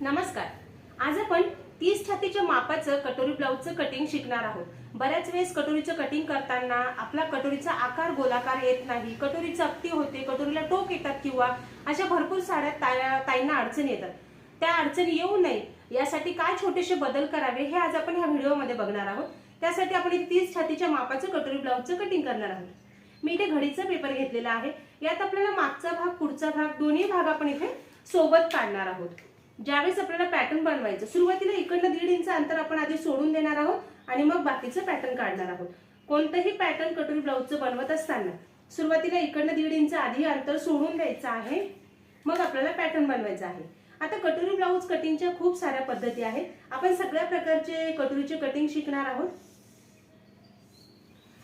नमस्कार. आज आपण तीस छातीच्या मापाचं कटोरी ब्लाऊजचं कटिंग शिकणार आहोत. बऱ्याच वेळेस कटोरीचं कटिंग करताना आपला कटोरीचा आकार गोलाकार येत नाही. कटोरी चपटी होते कटोरीला टोक येतात किंवा अशा भरपूर साड्या ताईंना अडचणी येतात. त्या अडचणी येऊ नये. यासाठी काय छोटेसे बदल करावे हे आज आपण ह्या व्हिडिओमध्ये बघणार आहोत. त्यासाठी आपण तीस छातीच्या मापाचं कटोरी ब्लाऊजचं कटिंग करणार आहोत. मी इथे घडीचा पेपर घेतलेला आहे. यात आपल्याला मागचा भाग पुढचा भाग दोन्ही भाग आपण इथे सोबत काढणार आहोत. ज्यावेळेस आपल्याला पॅटर्न बनवायचं सुरुवातीला इकडनं दीड इंच अंतर आपण आधी सोडून देणार आहोत आणि मग बाकीचं पॅटर्न काढणार आहोत. कोणतंही पॅटर्न कटोरी ब्लाऊजचं बनवत असताना सुरुवातीला इकडनं दीड इंच आधी अंतर सोडून द्यायचं आहे. मग आपल्याला पॅटर्न बनवायचं आहे. आता कटोरी ब्लाऊज कटिंगच्या खूप साऱ्या पद्धती आहेत. आपण सगळ्या प्रकारचे कटोरीचे कटिंग शिकणार आहोत.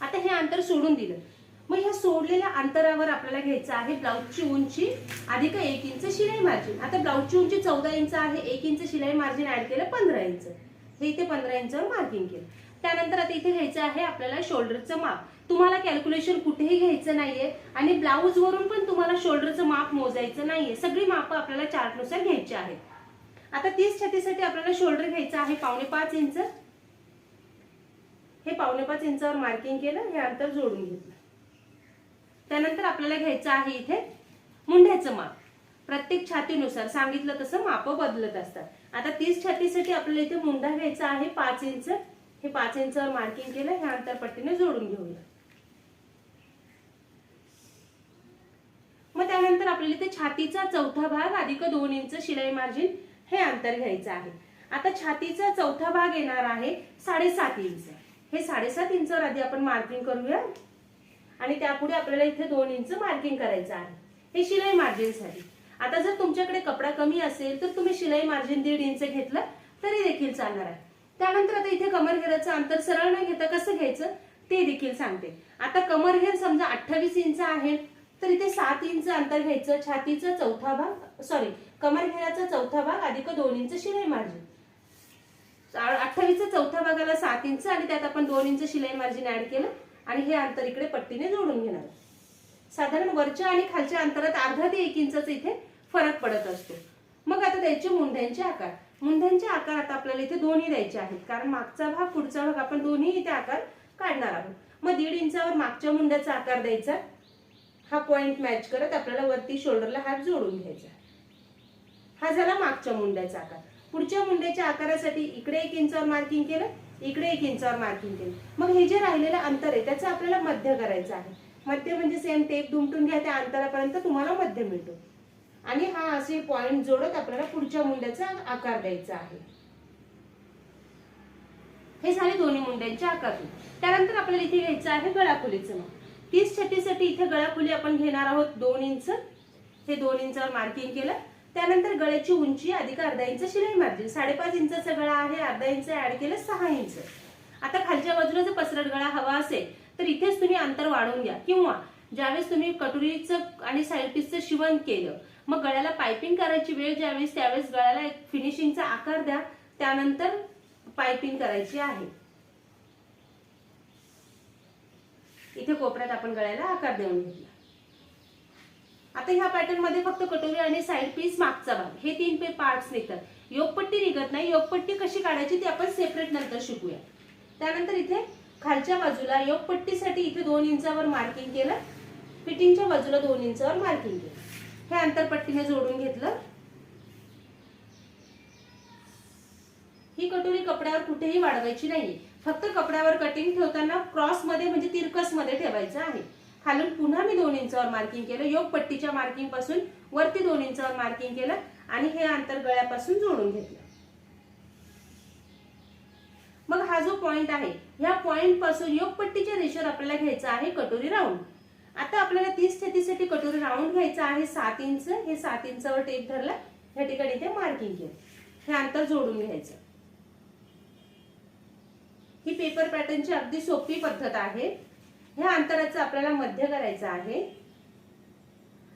आता हे अंतर सोडून दिलं. मग ह्या सोडलेल्या अंतरावर आपल्याला घ्यायचं आहे ब्लाऊजची उंची अधिक एक इंच शिलाई मार्जिन आता ब्लाऊजची उंची चौदा इंच आहे एक इंच शिलाई मार्जिन ऍड केलं पंधरा इंच. हे इथे पंधरा इंचावर मार्किंग केलं. त्यानंतर आता इथे घ्यायचं आहे आपल्याला शोल्डरचं माप. तुम्हाला कॅल्क्युलेशन कुठेही घ्यायचं नाहीये आणि ब्लाऊज वरून पण तुम्हाला शोल्डरचं माप मोजायचं नाहीये. सगळी मापं आपल्याला चार्टनुसार घ्यायची आहेत. आता तीस छातीसाठी आपल्याला शोल्डर घ्यायचं आहे पावणे पाच इंच. हे पावणे पाच इंचावर मार्किंग केलं हे अंतर जोडून घेतलं. त्यानंतर आपल्याला घ्यायचं आहे इथे मुंढ्याचं माप. प्रत्येक छातीनुसार सांगितलं तसं माप बदलत असतात. आता तीस छातीसाठी आपल्याला इथे मुंढा घ्यायचा आहे पाच इंच. हे पाच इंचावर मार्किंग केलं हे अंतर पट्टीने जोडून घेऊया. मग त्यानंतर आपल्याला इथे छातीचा चौथा भाग अधिक दोन इंच शिलाई मार्जिन हे अंतर घ्यायचं आहे. आता छातीचा चौथा भाग येणार आहे साडेसात इंच. हे साडेसात इंचावर आधी आपण मार्किंग करूया. आणि त्यापुढे आपल्याला इथे दोन इंच मार्किंग करायचं आहे. हे शिलाई मार्जिन झाली आता जर तुमच्याकडे कपडा कमी असेल तर तुम्ही शिलाई मार्जिन दीड इंच घेतलं तरी देखील चालणार आहे. त्यानंतर आता इथे कमर घेराचं अंतर सरळ न घेता कसं घ्यायचं ते देखील सांगते. आता कमर घेर समजा अठ्ठावीस इंच आहे तर इथे सात इंच अंतर घ्यायचं छातीचा चौथा भाग सॉरी कमर घेराचा चौथा भाग अधिक दोन इंच शिलाई मार्जिन अठ्ठावीसचा चौथ्या भागाला सात इंच आणि त्यात आपण दोन इंच शिलाई मार्जिन ऍड केलं. आणि हे अंतर इकडे पट्टीने जोडून घेणार. साधारण वरच्या आणि खालच्या अंतरात अर्धा ते एक इंचाच इथे फरक पडत असतो. मग आता द्यायचे मुंढ्यांचे आकार. मुंढ्यांचे आकार आता आपल्याला इथे दोन्ही द्यायचे आहेत. कारण मागचा भाग पुढचा भाग आपण दोन्ही इथे आकार काढणार आहोत. मग दीड इंचावर मागच्या मुंड्याचा आकार द्यायचा. हा पॉइंट मॅच करत आपल्याला वरती शोल्डरला हात जोडून घ्यायचा. हा झाला मागच्या मुंड्याचा आकार. पुढच्या मुंड्याच्या आकारासाठी इकडे एक इंचावर मार्किंग केलं. इकडे एक इंचावर मार्किंग केलं. मग हे जे राहिलेलं अंतर आहे त्याचं आपल्याला मध्य करायचं आहे. मध्य म्हणजे सेम टेप दुमटून घ्या त्या अंतरापर्यंत तुम्हाला मध्य मिळतो. आणि हा असे पॉइंट जोडत आपल्याला पुढच्या मुंड्याचा आकार द्यायचा आहे. हे झाले दोन्ही मुंड्यांचे आकार. त्यानंतर आपल्याला इथे घ्यायचं आहे गळाखुलीचं मग. तीस छत्तीसाठी इथे गळाखुली आपण घेणार आहोत दोन इंच हे दोन इंचावर मार्किंग केलं. त्यानंतर गळ्याची उंची अधिक अर्धा इंच शिलाई मार्जिन साडेपाच इंचाचा गळा आहे अर्धा इंच ऍड केलं सहा इंच आता खालच्या बाजूला जर पसरट गळा हवा असेल तर इथेच तुम्ही अंतर वाढवून घ्या. किंवा ज्यावेळेस तुम्ही कटोरीचं आणि साईड पीसचं शिवण केलं मग गळ्याला पायपिंग करायची वेळ ज्यावेळेस त्यावेळेस गळ्याला एक फिनिशिंगचा आकार द्या. त्यानंतर पायपिंग करायची आहे. इथे कोपऱ्यात आपण गळ्याला आकार देऊन घेतला. आता ह्या पॅटर्नमध्ये फक्त कटोरी आणि साईड पीस मागचा भाग. हे तीन पे पार्ट्स निघतात. योगपट्टी निघत नाही. योगपट्टी कशी काढायची ती आपण सेपरेट नंतर शिकूया. त्यानंतर इथे खालच्या बाजूला योगपट्टीसाठी इथे दोन इंचावर मार्किंग केलं. फिटिंगच्या बाजूला दोन इंचावर मार्किंग केलं. हे अंतरपट्टीने जोडून घेतलं. ही कटोरी कपड्यावर कुठेही वाढवायची नाही फक्त कपड्यावर कटिंग ठेवताना क्रॉसमध्ये म्हणजे तिरकसमध्ये ठेवायचं आहे. खालून पुन्हा मी दोन इंचावर मार्किंग केलं. योग पट्टीच्या मार्किंगपासून वरती दोन इंचावर मार्किंग केलं आणि हे अंतर गळ्यापासून जोडून घेतलं. मग हा जो पॉइंट आहे ह्या पॉइंटपासून योग पट्टीच्या रेषेवर आपल्याला घ्यायचा आहे कटोरी राऊंड आता आपल्याला तीस छत्तीसाठी कटोरी राऊंड घ्यायचा आहे सात इंच. हे सात इंचावर टेप धरला ह्या ठिकाणी इथे मार्किंग केलं. हे अंतर जोडून घ्यायचं. ही पेपर पॅटर्नची अगदी सोपी पद्धत आहे. ह्या अंतराचं आपल्याला मध्य करायचं आहे.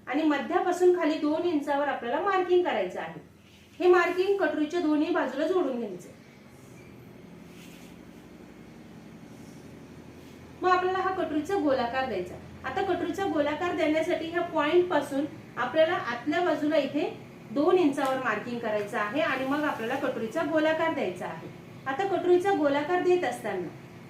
आणि मध्यापासून खाली दोन इंचावर आपल्याला मार्किंग करायचं आहे. हे मार्किंग कटोरीच्या दोन्ही बाजूला जोडून घ्यायचं. मग आपल्याला हा कटोरीचा गोलाकार द्यायचा. आता कटोरीचा गोलाकार देण्यासाठी ह्या पॉइंटपासून आपल्याला आतल्या बाजूला इथे दोन इंचावर मार्किंग करायचं आहे आणि मग आपल्याला कटोरीचा गोलाकार द्यायचा आहे. आता कटोरीचा गोलाकार देत असताना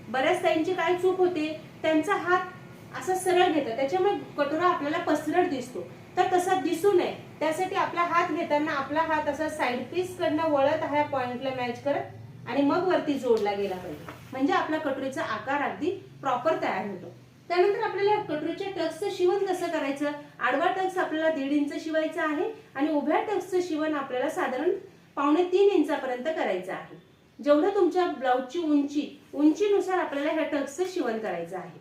बऱ्याच ताईंची काय चूक होते? त्यांचा हात असा सरळ घेतात. त्याच्यामुळे कटोरा आपल्याला पसरट दिसतो. तर तसा दिसू नये. त्यासाठी आपला हात घेताना आपला हात असा साईड पीस कडनं वळत ह्या पॉइंटला मॅच करत आणि मग वरती जोडला गेला पाहिजे. म्हणजे आपला कटोरीचा आकार अगदी प्रॉपर तयार होतो. त्यानंतर आपल्याला कटोरीच्या टक्सचं शिवण कसं करायचं? आडवा टक्स आपल्याला दीड इंच शिवायचा आहे आणि उभ्या टक्सचं शिवण आपल्याला साधारण पावणे तीन इंचापर्यंत करायचं आहे. जेवढं तुमच्या ब्लाऊजची उंची उंचीनुसार आपल्याला ह्या टक्सचं शिवण करायचं आहे.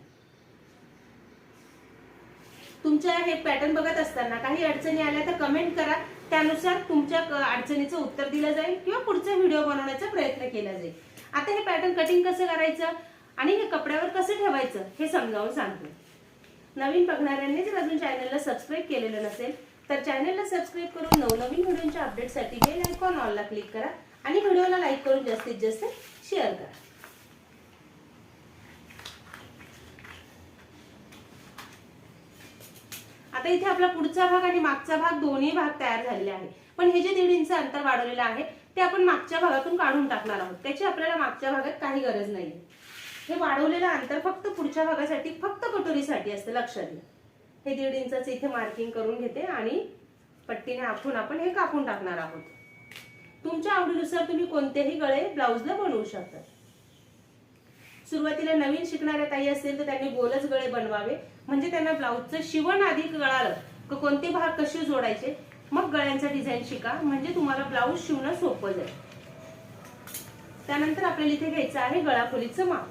तुमच्या हे पॅटर्न बघत असताना काही अडचणी आल्या तर कमेंट करा. त्यानुसार तुमच्या अडचणीचं उत्तर दिलं जाईल किंवा पुढचा व्हिडिओ बनवण्याचा प्रयत्न केला जाईल. आता हे पॅटर्न कटिंग कसं करायचं? आणि हे कपड्यावर कसं ठेवायचं? हे समजावून सांगतो. नवीन बघणाऱ्यांनी जर अजून चॅनलला सबस्क्राईब केलेलं नसेल तर चॅनलला सबस्क्राईब करून नवनवीन व्हिडिओच्या अपडेटसाठी बेल आयकॉन ऑलला क्लिक करा. आणि व्हिडिओला लाईक करून जास्तीत जास्त शेअर करा. आता इथे आपला पुढचा भाग आणि मागचा भाग दोन्ही भाग तयार झालेले आहे. पण हे जे दीड इंच अंतर वाढवलेलं आहे ते आपण मागच्या भागातून काढून टाकणार आहोत. त्याची आपल्याला मागच्या भागात काही गरज नाही हे वाढवलेलं अंतर फक्त पुढच्या भागासाठी फक्त कटोरीसाठी असतं लक्षात घ्या. हे दीड इंचाचं इथे मार्किंग करून घेते आणि पट्टीने आखून आपण हे कापून टाकणार आहोत. तुमच्या आवडीनुसार तुम्ही कोणतेही गळे ब्लाऊजला बनवू शकता. सुरुवातीला नवीन शिकणाऱ्या ताई असतील तर त्यांनी गोलच गळे बनवावे. म्हणजे त्यांना ब्लाऊजचं शिवण आधी कळालं की कोणते भाग कसे जोडायचे? मग गळ्यांचा डिझाईन शिका. म्हणजे तुम्हाला ब्लाऊज शिवणं सोपं जाईल. त्यानंतर आपल्याला इथे घ्यायचं आहे गळाखोलीचं माप.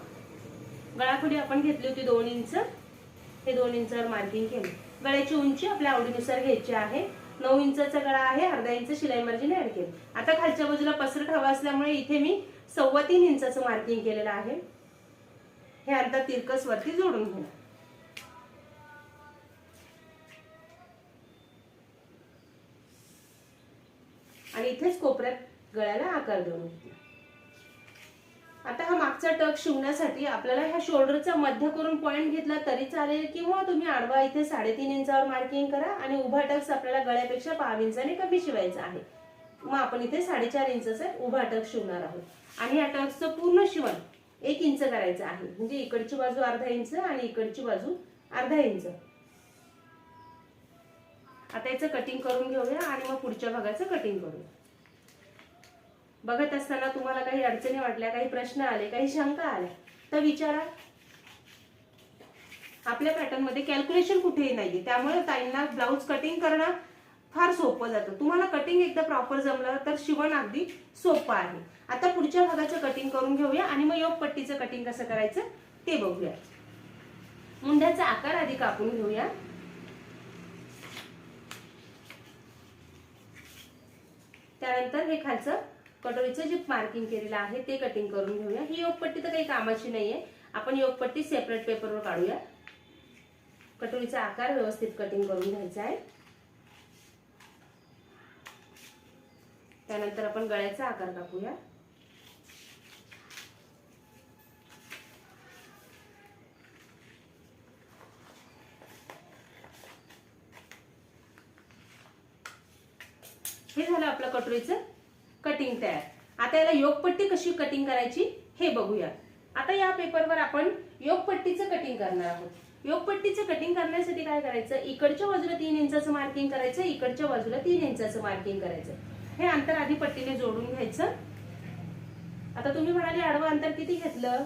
गळाखोली आपण घेतली होती दोन इंच. हे दोन इंचावर मार्किंग केली. गळ्याची उंची आपल्या आवडीनुसार घ्यायची आहे. नऊ इंचाचा गळा आहे अर्धा इंच शिलाई मार्जिन ऍड केली. आता खालच्या बाजूला पसरट हवा असल्यामुळे इथे मी सव्वा तीन इंचाचं मार्किंग केलेलं आहे. हे अर्धा तिरकस वरती जोडून घेऊ. आणि इथेच कोपऱ्यात गळ्याला आकार देऊन घेतला. आता हा मागचा टक शिवण्यासाठी आपल्याला ह्या शोल्डरचा मध्य करून पॉइंट घेतला तरी चालेल किंवा तुम्ही आडवा इथे साडेतीन इंचावर मार्किंग करा आणि उभा टक्स आपल्याला गळ्यापेक्षा पाव इंचाने कमी शिवायचा आहे. मग आपण इथे साडेचार इंचाचा उभा टक शिवणार आहोत. आणि या टक्सचं पूर्ण शिवण एक इंच करायचं आहे. म्हणजे इकडची बाजू अर्धा इंच आणि इकडची बाजू अर्धा इंच. आता याचं कटिंग करून घेऊया आणि मग पुढच्या भागाचं कटिंग करूया. बघत असताना तुम्हाला काही अडचणी वाटल्या काही प्रश्न आले काही शंका आल्या तर विचारा. आपल्या पॅटर्नमध्ये कॅल्क्युलेशन कुठेही नाहीये. त्यामुळे ताईंना ब्लाऊज कटिंग करणं फार सोपं जातं. तुम्हाला कटिंग एकदा प्रॉपर जमलं तर शिवण अगदी सोपं आहे. आता पुढच्या भागाचं कटिंग करून घेऊया आणि मग योग पट्टीचं कटिंग कसं करायचं ते बघूया. मुंड्याचा आकार आधी कापून घेऊया. त्यानंतर हे खालचं कटोरीचं जे मार्किंग केलेलं आहे ते कटिंग करून घेऊया. ही योगपट्टी तर काही कामाची नाही आहे आपण योगपट्टी सेपरेट पेपरवर काढूया. कटोरीचा आकार व्यवस्थित कटिंग करून घ्यायचा आहे. त्यानंतर आपण गळ्याचा आकार कापूया. हे झालं आपलं कटोरीचं. आता याला योगपट्टी कशी कटिंग करायची हे बघूया आता या पेपरवर आपण योगपट्टीचं कटिंग करणार आहोत. योगपट्टीचं कटिंग करण्यासाठी काय करायचं? इकडच्या बाजूला तीन इंचाचं मार्किंग करायचं इकडच्या बाजूला तीन इंचाचं मार्किंग करायचं. हे अंतर आधी पट्टीने जोडून घ्यायचं. आता तुम्ही म्हणाले आडवं अंतर किती घेतलं?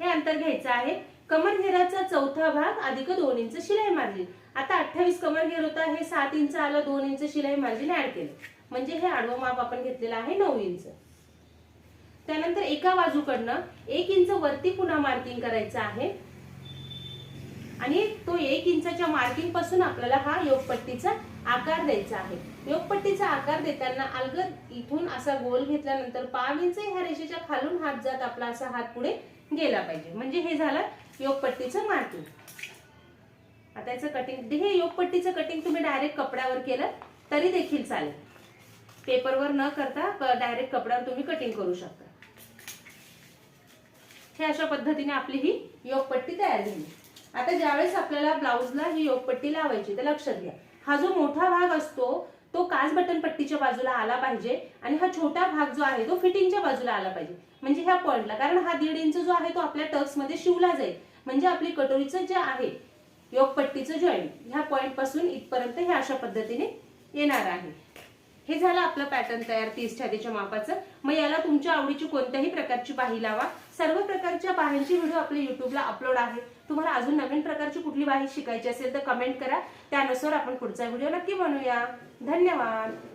हे अंतर घ्यायचं आहे. कमर घेराचा चौथा भाग अधिक दोन इंच शिलाई मार्जिन. आता अठ्ठावीस कमर घेर होता हे सात इंच आलं दोन इंच शिलाई मार्जिन ऍड केलं. म्हणजे हे आडवं माप आपण घेतलेलं आहे नऊ इंच. त्यानंतर एका बाजूकडनं एक इंच वरती पुन्हा मार्किंग करायचं आहे. आणि तो एक इंचाच्या मार्किंगपासून आपल्याला हा योगपट्टीचा आकार द्यायचा आहे. योगपट्टीचा आकार देताना अलगद इथून असा गोल घेतल्यानंतर पाव इंच ह्या रेषेच्या खालून हात जात आपला असा हात पुढे गेला पाहिजे. म्हणजे हे झालं योगपट्टीचं मार्किंग आता याचं कटिंग हे योगपट्टीचं कटिंग तुम्ही डायरेक्ट कपड्यावर केलं तरी देखील चालेल. पेपरवर न करता डायरेक्ट कपड्यावर तुम्ही कटिंग करू शकता. हे अशा पद्धतीने आपली ही योगपट्टी तयार झाली. आता ज्यावेळेस आपल्याला ब्लाऊजला ही योगपट्टी लावायची तर लक्षात घ्या. हा जो मोठा भाग असतो तो काच बटन पट्टीच्या बाजूला आला पाहिजे आणि हा छोटा भाग जो आहे तो फिटिंगच्या बाजूला आला पाहिजे. म्हणजे ह्या पॉइंटला. कारण हा दीड इंच जो आहे तो आपल्या टक्समध्ये शिवला जाईल. म्हणजे आपली कटोरीचं जे आहे योगपट्टीचं जॉईंट ह्या पॉइंटपासून इथपर्यंत हे अशा पद्धतीने येणार आहे. हे झालं आपलं पॅटर्न तयार तीस छातीच्या मापाचं. मग याला तुमच्या आवडीची कोणत्याही प्रकारची बाही लावा. सर्व प्रकारच्या बाह्यांची व्हिडिओ आपल्या युट्यूबला अपलोड आहे. तुम्हाला अजून नवीन प्रकारची कुठली बाही शिकायची असेल तर कमेंट करा. त्यानुसार आपण पुढचा व्हिडिओ नक्की बनवूया. धन्यवाद.